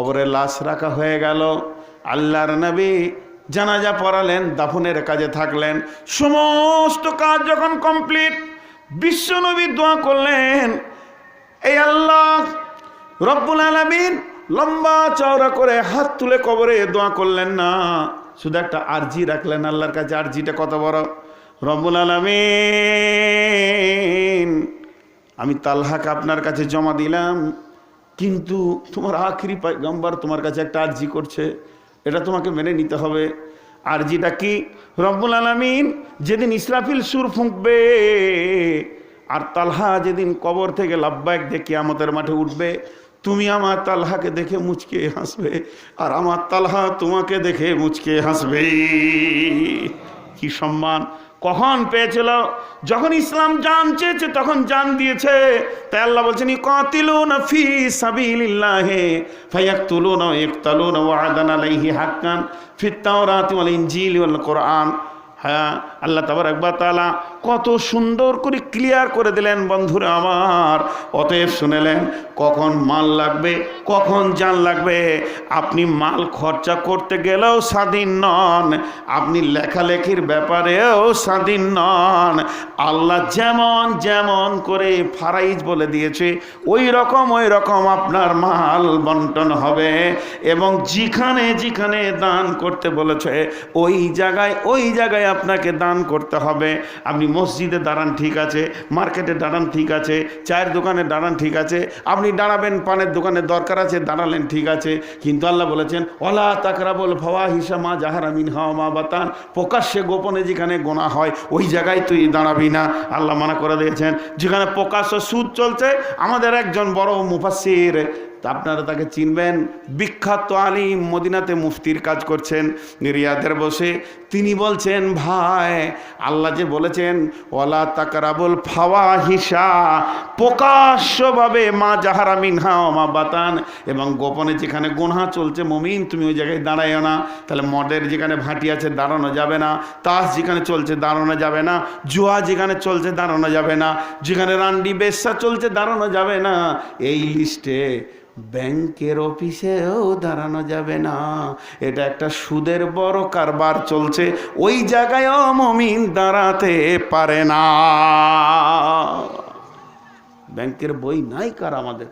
কবরে লাশ রাখা হয়ে গেল। আল্লাহর নবী জানাজা পড়ালেন, দাফনের কাজে থাকলেন। সমস্ত কাজ যখন কমপ্লিট বিশ্বনবী দোয়া করলেন, এই আল্লাহ, রব্বুল আলমিন লম্বা চওড়া করে হাত তুলে কবরে দোয়া করলেন না। শুধু একটা আর্জি রাখলেন, আল্লাহর কাছে আর্জিটা কত বড়? রব্বুল আলমিন, আমি তালহাকে আপনার কাছে জমা দিলাম। কিন্তু তোমার আখিরি পাইগম্বার তোমার কাছে একটা আর্জি করছে, এটা তোমাকে মেনে নিতে হবে। আর্জিটা কি? রব্বুল আলমিন যেদিন ইসরাফিল সুর ফুঁকবে, আর তালহা যেদিন কবর থেকে লাভবায়ক দেখে আমাদের মাঠে উঠবে, তুমি আমার তালহাকে দেখে মুচকে হাসবে, আর আমার তালহা তোমাকে দেখে মুচকে হাসবে। কি সম্মান! কখন পেয়েছিল? যখন ইসলাম জান চেয়েছে, তখন জান দিয়েছে। তাই আল্লাহ বলছেন কাতিলুন ফি সাবিলিল্লাহি, ফায়াকতুলুনা না ওয়া'দান আলাইহি হাক্কান ফিত তাওরাতি ওয়াল ইনজিল ওয়াল কোরআন। হ্যাঁ আল্লাহ তাবার একবার তালা কত সুন্দর করে ক্লিয়ার করে দিলেন, বন্ধুরা আমার। অতএব শুনেলেন, কখন মাল লাগবে, কখন জান লাগবে? আপনি মাল খরচা করতে গেলেও স্বাধীন নন, আপনি লেখালেখির ব্যাপারেও স্বাধীন নন। আল্লাহ যেমন যেমন করে ফারাইজ বলে দিয়েছে, ওই রকম ওই রকম আপনার মাল বন্টন হবে এবং যেখানে যেখানে দান করতে বলেছে, ওই জায়গায় ওই জায়গায় আপনাকে দান করতে হবে। আপনি মসজিদে দাঁড়ান, ঠিক আছে। মার্কেটে দাঁড়ান, ঠিক আছে। চায়ের দোকানে দাঁড়ান, ঠিক আছে। আপনি দাঁড়াবেন, পানের দোকানে দরকার আছে, দাঁড়ালেন, ঠিক আছে। কিন্তু আল্লাহ বলেছেন অলা তাকরাবল ভাওয়া হিসামা জাহারামিন হাওয়া মা বাতান। প্রকাশ্যে, গোপনে যেখানে গোনা হয়, ওই জায়গায় তুই দাঁড়াবি না। আল্লাহ মানা করে দিয়েছেন, যেখানে প্রকাশ্য সুদ চলছে, আমাদের একজন বড় মুফাসির তা আপনারা তাকে চিনবেন। বিখ্যাত আলিম মদিনাতে মুফতির কাজ করছেন রিয়াদের বসে। তিনি বলছেন, ভাই, আল্লাহ যে বলেছেন ওলা তাকারাবুল ফাওয়া হিসা প্রকাশ্যভাবে মা জাহারা মিনহা মা বাতান, এবং গোপনে যেখানে গোনহা চলছে মমিন, তুমি ওই জায়গায় দাঁড়াইও না। তাহলে মদের যেখানে ভাটি আছে, দাঁড়ানো যাবে না। তাস যেখানে চলছে, দাঁড়ানো যাবে না। জুয়া যেখানে চলছে, দাঁড়ানো যাবে না। যেখানে রান্ডি বেশ্যা চলছে, দাঁড়ানো যাবে না। এই লিস্টে ব্যাংকের অফিসেও দাঁড়ানো যাবে না। এটা একটা সুদের বড় কারবার চলছে। ওই জায়গায়ও মমিন দাঁড়াতে পারে না। ব্যাংকের বই নাই কার আমাদের?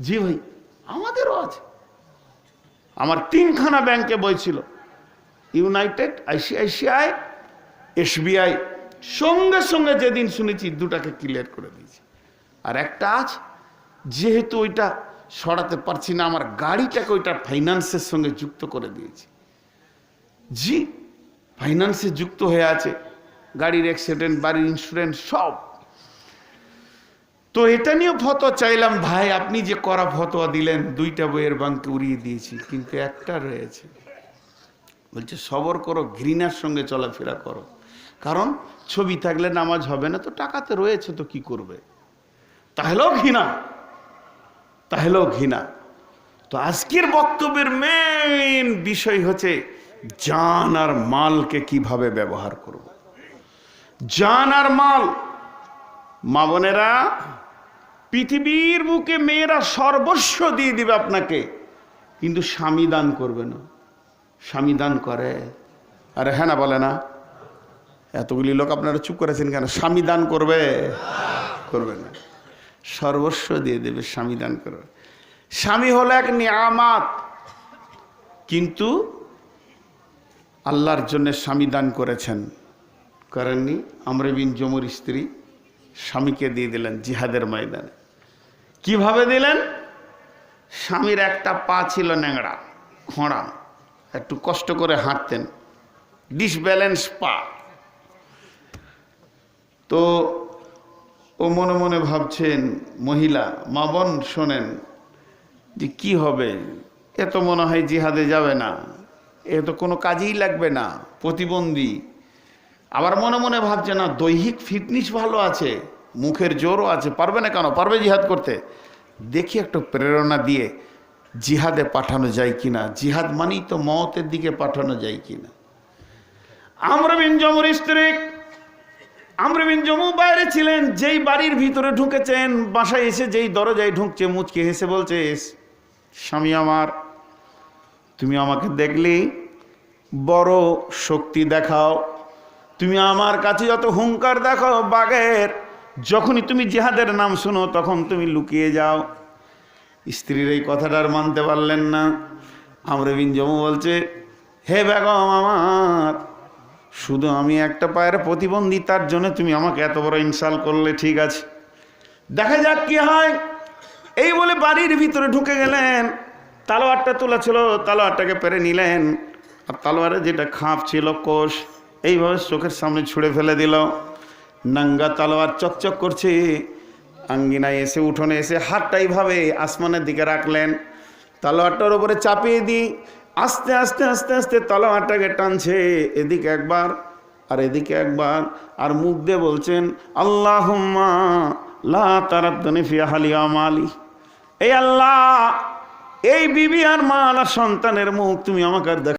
জি ভাই, আমাদেরও আছে। আমার তিনখানা ব্যাংকে বই ছিল। United, ICICI, SBI. সঙ্গে সঙ্গে যেদিন শুনেছি দুটাকে ক্লিয়ার করে দিয়েছি। আর একটা আছে, যেহেতু ওইটা সরাতে পারছি না, আমার গাড়িটাকে ওইটা ফাইন্যান্সের সঙ্গে যুক্ত করে দিয়েছি। জি ফাইন্যান্সে যুক্ত হয়ে আছে, গাড়ির অ্যাক্সিডেন্ট বাড়ির ইন্স্যুরেন্স সব। তো এটা নিয়ে ফটো চাইলাম, ভাই, আপনি যে করা ফতোয়া দিলেন, দুইটা বইয়ের বাংকে উড়িয়ে দিয়েছি, কিন্তু একটা রয়েছে। বলছে, সবর করো, ঘৃণার সঙ্গে চলাফেরা করো। কারণ ছবি থাকলে নামাজ হবে না, তো টাকাতে রয়েছে, তো কি করবে? তাহলেও ঘৃণা। তাহলেও ঘৃণা। তো আজকের বক্তব্যের মেন বিষয় হচ্ছে জান আর মালকে কীভাবে ব্যবহার করব। জান আর মাল, মা বোনেরা, পৃথিবীর বুকে মেয়েরা সর্বস্ব দিয়ে দিবে আপনাকে, কিন্তু স্বামী দান করবে না। স্বামী দান করে। আরে হ্যাঁ না বলে না। এতগুলি লোক আপনারা চুপ করেছেন কেন? স্বামী দান করবে? করবে না। সর্বস্ব দিয়ে দেবে, স্বামী দান করবে। স্বামী হলো এক নিয়ামাত। কিন্তু আল্লাহর জন্য স্বামী দান করেছেন। করেননি আমরা জমুর স্ত্রী স্বামীকে দিয়ে দিলেন জিহাদের ময়দানে। কীভাবে দিলেন? স্বামীর একটা পা ছিল ন্যাংড়া, খোঁড়া। একটু কষ্ট করে হাঁটতেন। ডিসব্যালেন্স পা। তো ও মনে মনে ভাবছেন, মহিলা, মা বোন শোনেন, যে কি হবে? এ তো মনে হয় জিহাদে যাবে না। এ তো কোনো কাজেই লাগবে না, প্রতিবন্ধী। আবার মনে মনে ভাবছে, না, দৈহিক ফিটনেস ভালো আছে, মুখের জোরও আছে, পারবে না কেন? পারবে জিহাদ করতে? দেখি একটু প্রেরণা দিয়ে, জিহাদে পাঠানো যায় কি না জিহাদ মানেই তো মতের দিকে পাঠানো যায় কিনা? আমরা বিন জমুর স্ত্রী আমরা বিন জমু বাইরে ছিলেন, যেই বাড়ির ভিতরে ঢুকেছেন, বাসায় এসে যেই দরজায় ঢুকছে, মুচকে হেসে বলছে স্বামী আমার, তুমি আমাকে দেখলি বড় শক্তি দেখাও। তুমি আমার কাছে যত হুঙ্কার দেখাও বাঘের, যখনই তুমি জিহাদের নাম শুনো, তখন তুমি লুকিয়ে যাও। স্ত্রীর এই কথাটা আর মানতে পারলেন না। আমরে বিন জমু বলছে, হে বেগম আমার শুধু আমি একটা পায়ের প্রতিবন্ধী, তার জন্য তুমি আমাকে এত বড় ইনসাল করলে, ঠিক আছে। দেখা যাক কি হয়। এই বলে বাড়ির ভিতরে ঢুকে গেলেন। তালোয়ারটা তোলা ছিল, তালোয়ারটাকে পেরে নিলেন। আর তালোয়ারে যেটা খাঁপ ছিল, কোষ, এইভাবে চোখের সামনে ছুঁড়ে ফেলে দিল। নাঙ্গা তালোয়ার চকচক করছে। আঙ্গিনায় এসে, উঠোনে এসে হাতটা এইভাবে আসমানের দিকে রাখলেন। তালোয়ারটার ওপরে চাপিয়ে দিই। আস্তে আস্তে আস্তে আস্তে তলোয়ারটাকে টানছে। এদিকে একবার আর এদিকে একবার আর মুখ দিয়ে বলছেন আল্লাহ লা এই আল্লাহ, এই বিবি আর মা আর সন্তানের মুখ তুমি আমাকে আর দেখ